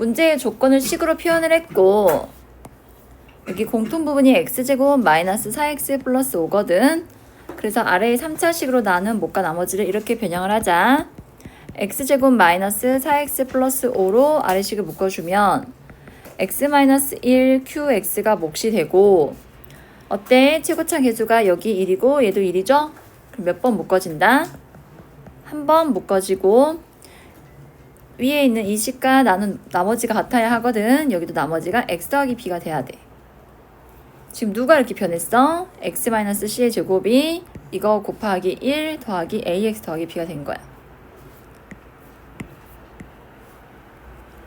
문제의 조건을 식으로 표현을 했고 여기 공통 부분이 x제곱 마이너스 4x 플러스 5거든. 그래서 아래의 3차식으로 나눈 못과 나머지를 이렇게 변형을 하자. x제곱 마이너스 4x 플러스 5로 아래식을 묶어주면 x 마이너스 1 qx가 몫이 되고 어때? 최고차 계수가 여기 1이고 얘도 1이죠? 그럼 몇 번 묶어진다? 한 번 묶어지고 위에 있는 이 식과 나눈 나머지가 같아야 하거든. 여기도 나머지가 x 더하기 b가 돼야 돼. 지금 누가 이렇게 변했어? x-c의 제곱이 이거 곱하기 1 더하기 ax 더하기 b가 된 거야.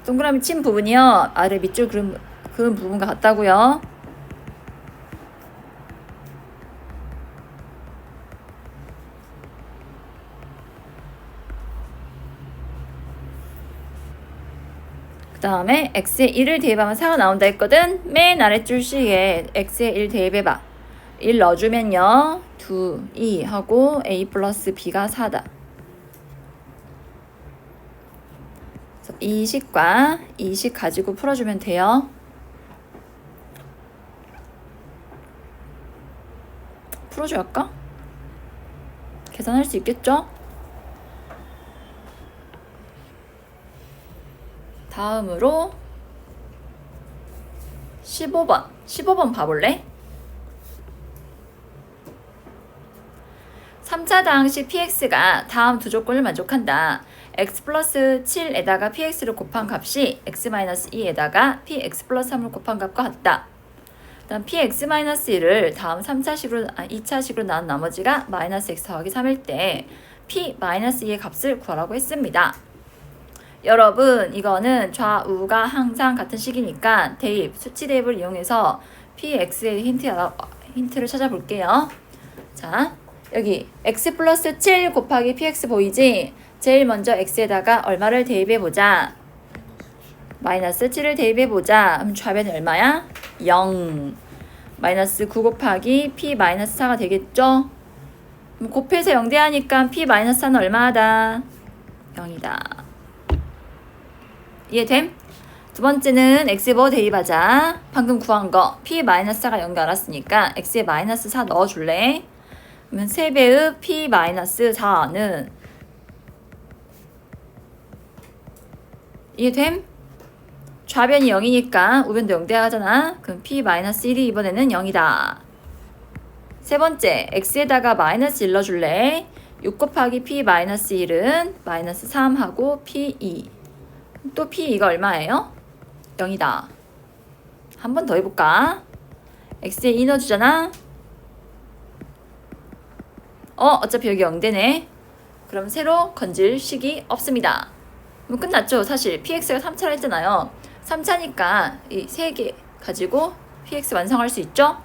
동그라미 친 부분이요. 아래 밑줄 그은, 그은 부분과 같다고요. 다음에 x에 1을 대입하면 4가 나온다 했거든. 맨 아래 줄 식에 x에 1 대입해봐. 1 넣어주면요. 2, 2 하고 a 플러스 b가 4다. 그래서 이 식과 이 식 가지고 풀어주면 돼요. 풀어줘 할까? 계산할 수 있겠죠? 다음으로 15번. 15번 봐볼래? 3차 당시 px가 다음 두 조건을 만족한다. x 플러스 7에다가 px를 곱한 값이 x 마이너스 2에다가 px 플러스 3을 곱한 값과 같다. 다음 px 마이너스 1을 다음 3차식으로 아 2차식으로 나눈 나머지가 마이너스 x 더하기 3일 때 p 마이너스 2의 값을 구하라고 했습니다. 여러분 이거는 좌우가 항상 같은 식이니까 대입 수치 대입을 이용해서 px의 힌트 힌트를 찾아볼게요. 자 여기 x 플러스 7 곱하기 px 보이지? 제일 먼저 x에다가 얼마를 대입해 보자. 마이너스 7을 대입해 보자. 그럼 좌변이 얼마야? 0. 마이너스 9 곱하기 p 마이너스 4가 되겠죠? 그럼 곱해서 0 대하니까 p 마이너스 4는 얼마다? 0이다. 이해됨? 두 번째는 x 뭐 대입하자. 방금 구한 거 p 마이너스 4가 0인 거 알았으니까 x에 마이너스 4 넣어줄래? 그러면 3배의 p 마이너스 4는 이해됨? 좌변이 0이니까 우변도 0 대하잖아. 그럼 p 마이너스 1이 이번에는 0이다. 세 번째, x에다가 마이너스 1 넣어줄래? 6 곱하기 p 마이너스 1은 마이너스 3하고 p 2. 또 p 이거 얼마예요? 0이다. 한 번 더 해볼까? x에 2 넣어주잖아. 어, 어차피 여기 0되네. 그럼 새로 건질 식이 없습니다. 그럼 끝났죠. 사실 px가 3차를 했잖아요. 3차니까 이 세 개 가지고 px 완성할 수 있죠?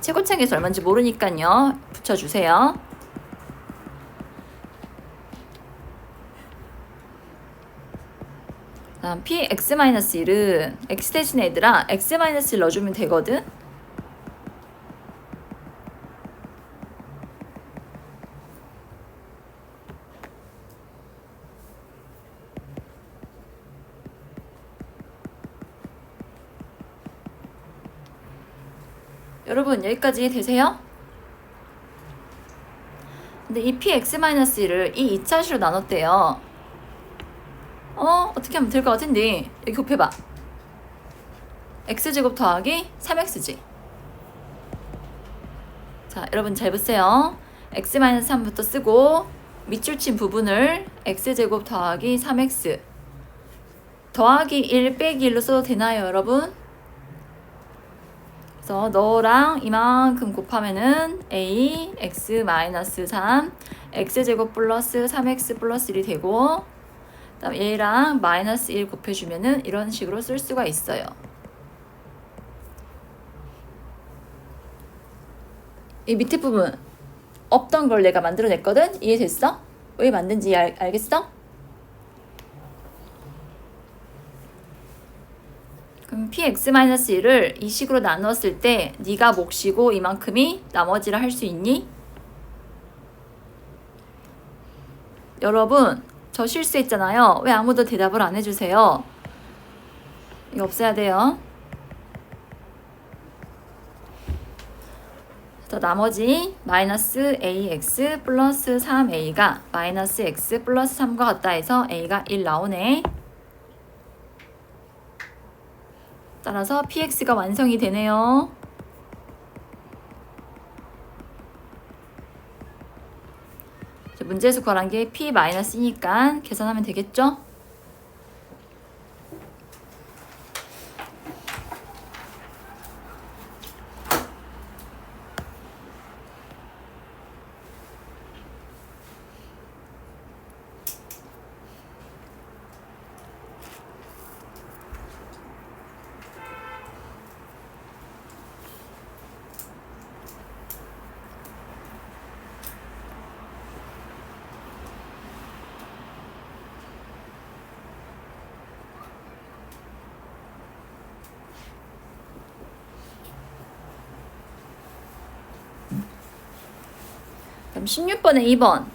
최고창에서 얼마인지 모르니까요. 붙여주세요. 다음 px-1은 x 대신에 얘들아 x-1 넣어주면 되거든. 여러분 여기까지 되세요? 근데 이 px-1을 이 2차식으로 나눴대요. 어? 어떻게 하면 될 것 같은데 여기 곱해봐. x제곱 더하기 3x지. 자 여러분 잘 보세요. x-3부터 쓰고 밑줄 친 부분을 x제곱 더하기 3x 더하기 1 빼기 1로 써도 되나요 여러분? 그래서 너랑 이만큼 곱하면은 a x 마이너스 3 x 제곱 플러스 3x 플러스 1이 되고 그 다음 얘랑 마이너스 1 곱해주면은 이런 식으로 쓸 수가 있어요. 이 밑에 부분 없던 걸 내가 만들어냈거든? 이해됐어? 왜 만든지 알, 알겠어? 그럼 px-1을 이 식으로 나누었을 때 네가 몫이고 이만큼이 나머지를 할 수 있니? 여러분 저 실수했잖아요. 왜 아무도 대답을 안 해주세요? 이거 없애야 돼요. 또 나머지 마이너스 ax 플러스 3a가 마이너스 x 플러스 3과 같다 해서 a가 1 나오네. 따라서 px가 완성이 되네요. 문제에서 구하란 게 p 마이너스니까 계산하면 되겠죠? 그럼 16번에 2번.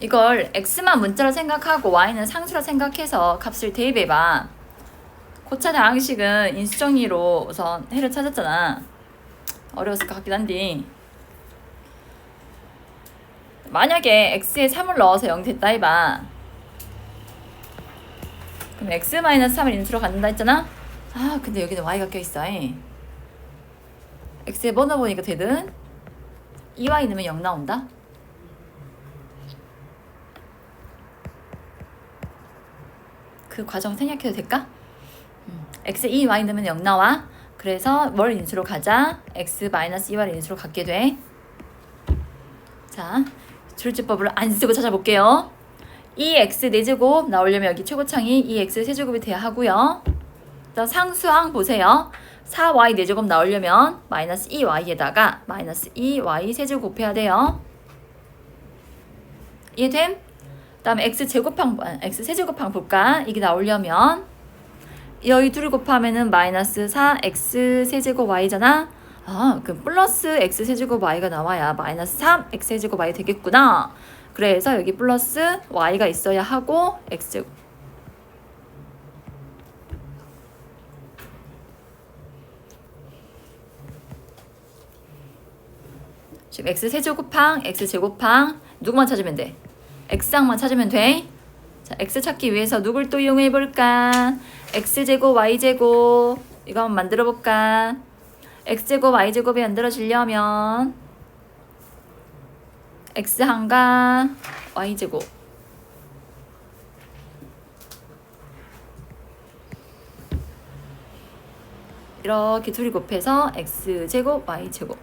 이걸 x만 문자로 생각하고 y는 상수라 생각해서 값을 대입해봐. 고차 다항식은 인수정리로 우선 해를 찾았잖아. 어려웠을 것 같긴 한데. 만약에 x에 3을 넣어서 0 됐다 해봐. 그럼 x-3을 인수로 갖는다 했잖아? 아 근데 여기는 y가 껴있어. 이. X에 번호 보니까 되든 2y 넣으면 0 나온다. 그 과정 생략해도 될까? 음, x 2y 넣으면 0 나와. 그래서 뭘 인수로 가자. x 마이너스 2y를 인수로 갖게 돼. 자, 줄지법을 안 쓰고 찾아볼게요. 2x 4제곱 나오려면 여기 최고창이 2x 세제곱이 돼야 하고요. 일단 상수항 보세요. 4y 4제곱 나오려면 마이너스 2y에다가 마이너스 2y 세제곱 곱해야 돼요. 이해됨? 다음에 x 제곱항 아, x 세제곱항 볼까? 이게 나오려면 여기 둘을 곱하면은 마이너스 4x 세제곱 y잖아. 아, 그럼 플러스 x 세제곱 y가 나와야 마이너스 3 x 세제곱 y 되겠구나. 그래서 여기 플러스 y가 있어야 하고 x 지금 x 세제곱항, x 제곱항 누구만 찾으면 돼? x항만 찾으면 돼. 자, x 찾기 위해서 누굴 또 이용해 볼까? x 제곱, y 제곱 이거 한번 만들어 볼까? x 제곱, y 제곱이 만들어지려면 x 항과 y 제곱 이렇게 둘이 곱해서 x 제곱, y 제곱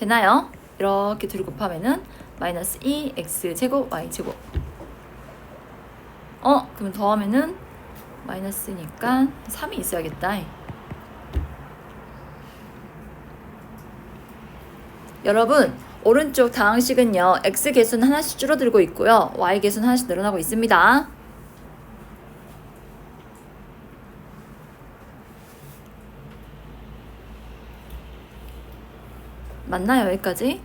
되나요? 이렇게 둘이 곱하면은 마이너스 2 x 제곱 y 제곱. 어 그러면 더하면은 마이너스니까 3이 있어야겠다. 여러분 오른쪽 다항식은요 x 개수는 하나씩 줄어들고 있고요 y 개수는 하나씩 늘어나고 있습니다 맞나요 여기까지?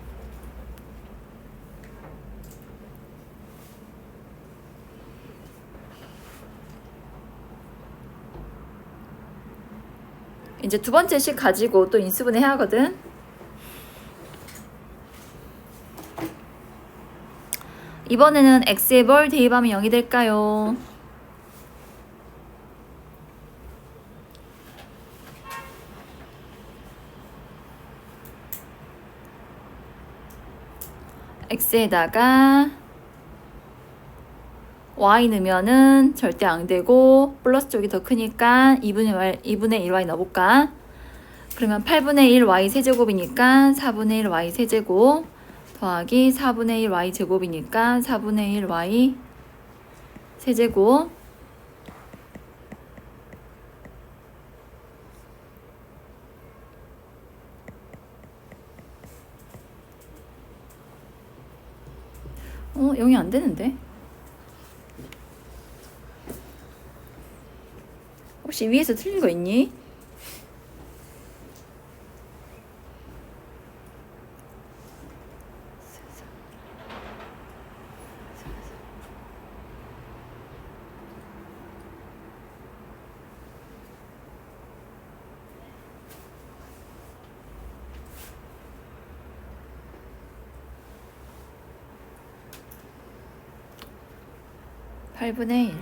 이제 두 번째 식 가지고 또 인수분해 해야 하거든. 이번에는 x에 뭘 대입하면 0이 될까요? X에다가 y 넣으면은 절대 안 되고 플러스 쪽이 더 크니까 2분의 1, 2분의 1y 넣어볼까? 그러면 8분의 1 y 세제곱이니까 4분의 1 y 세제곱 더하기 4분의 1 y 제곱이니까 4분의 1 y 세제곱 어, 0이 안 되는데? 혹시 위에서 틀린 거 있니? 8분의 1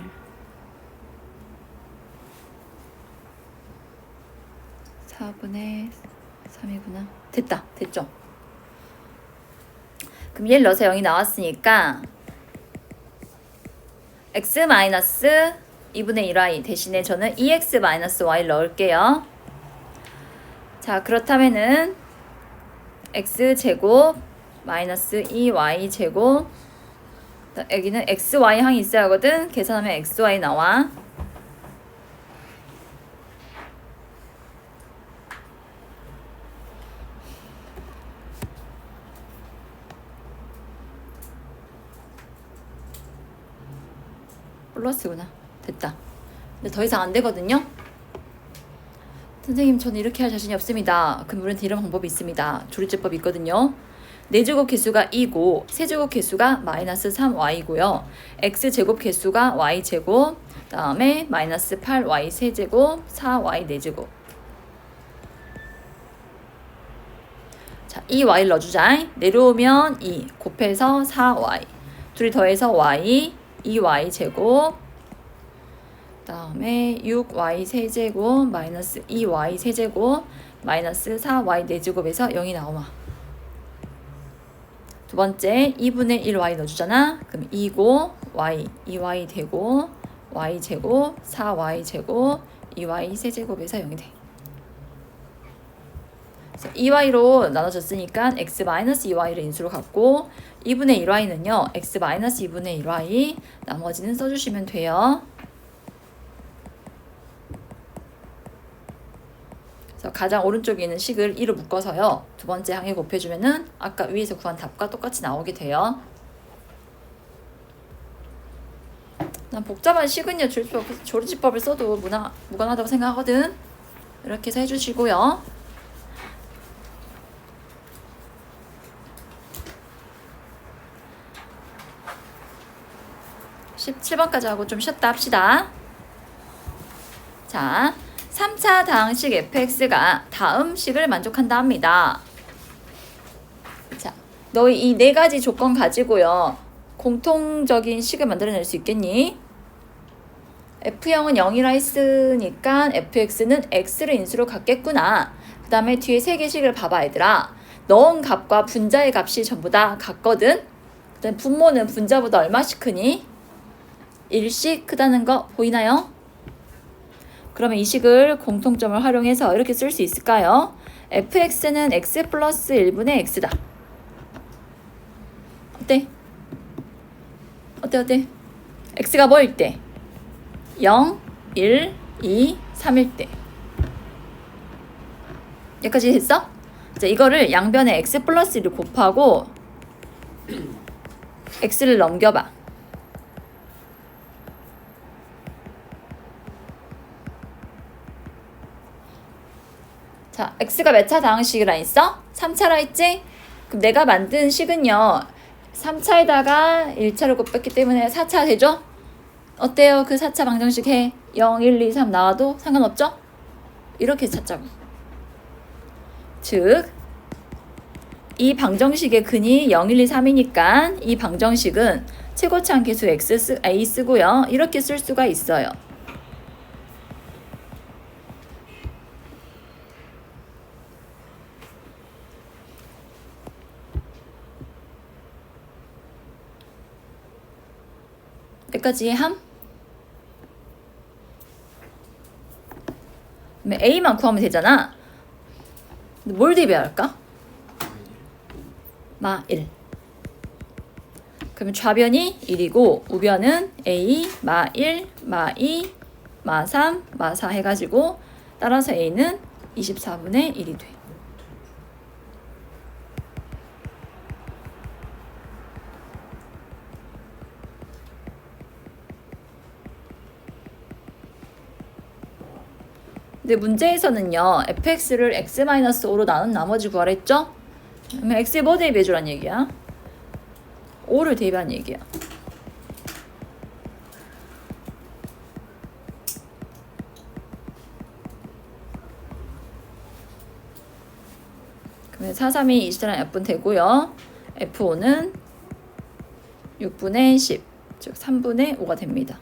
4분의 3이구나. 됐다. 됐죠? 그럼 얘를 넣어서 0이 나왔으니까 x 마이너스 2분의 1y 대신에 저는 2x 마이너스 y를 넣을게요. 자 그렇다면은 x 제곱 마이너스 2y 제곱 여기는 xy 항이 있어야 하거든. 계산하면 xy 나와. 플러스구나. 됐다. 근데 더 이상 안 되거든요? 선생님 저는 이렇게 할 자신이 없습니다. 그럼 우리한테 이런 방법이 있습니다. 조리제법이 있거든요 4제곱 개수가 2고 세제곱 개수가 마이너스 3y고요. x제곱 개수가 y제곱 다음에 마이너스 8y 세제곱 4y 4제곱 자, 이 y를 넣어주자. 내려오면 2 곱해서 4y 둘이 더해서 y 2y 제곱 다음에 6y 세제곱 마이너스 2y 세제곱 마이너스 4y 4제곱에서 0이 나오마 두 번째 2분의 1y 넣어주잖아. 그럼 2고 y 2y 되고 y 제곱 4y 제곱 2y 세제곱에서 0이 돼. 그래서 2y로 나눠졌으니까 x 2y를 인수로 갖고 2분의 1y는요. x 2분의 1y 나머지는 써주시면 돼요. 그래서 가장 오른쪽에 있는 식을 2로 묶어서요. 두 번째 항에 곱해주면은 아까 위에서 구한 답과 똑같이 나오게 돼요. 난 복잡한 식은요 조리법, 조리집법을 써도 무나, 무관하다고 생각하거든. 이렇게 해서 해주시고요. (17번까지) 하고 좀 쉬었다 합시다 자 3차 다항식 fx가 다음 식을 만족한다 합니다. 자, 너희 이 네 가지 조건 가지고요. 공통적인 식을 만들어낼 수 있겠니? f형은 0이라 했으니까 fx는 x를 인수로 갖겠구나. 그 다음에 뒤에 세 개 식을 봐봐 얘들아. 넣은 값과 분자의 값이 전부 다 같거든. 그다음 분모는 분자보다 얼마씩 크니? 1씩 크다는 거 보이나요? 그러면 이 식을 공통점을 활용해서 이렇게 쓸 수 있을까요? fx는 x 플러스 1분의 x다. 어때? 어때 어때? x가 뭐일 때? 0, 1, 2, 3일 때. 여기까지 됐어? 자, 이거를 양변에 x 플러스 1을 곱하고 x를 넘겨봐. 자, x가 몇 차 다항식이라 했어? 3차라 했지? 그럼 내가 만든 식은요. 3차에다가 1차를 곱했기 때문에 4차 되죠? 어때요? 그 4차 방정식 해. 0, 1, 2, 3 나와도 상관없죠? 이렇게 찾자고. 즉, 이 방정식의 근이 0, 1, 2, 3이니까 이 방정식은 최고차항 계수 x 쓰, a 쓰고요. 이렇게 쓸 수가 있어요. 여기까지 함? A만 구하면 되잖아. 뭘 대비할까? 마 1. 그러면 좌변이 1이고 우변은 A, 마 1, 마 2, 마 3, 마4 해가지고 따라서 A는 24분의 1이 돼. 근데 문제에서는요, fx를 x-5로 나눈 나머지 구하랬죠? 그러면 x에 뭐 대입해주란 얘기야? 5를 대입한 얘기야. 그러면 4, 3이 20랑 F분 되고요. F5는 6분의 10. 즉 3분의 5가 됩니다.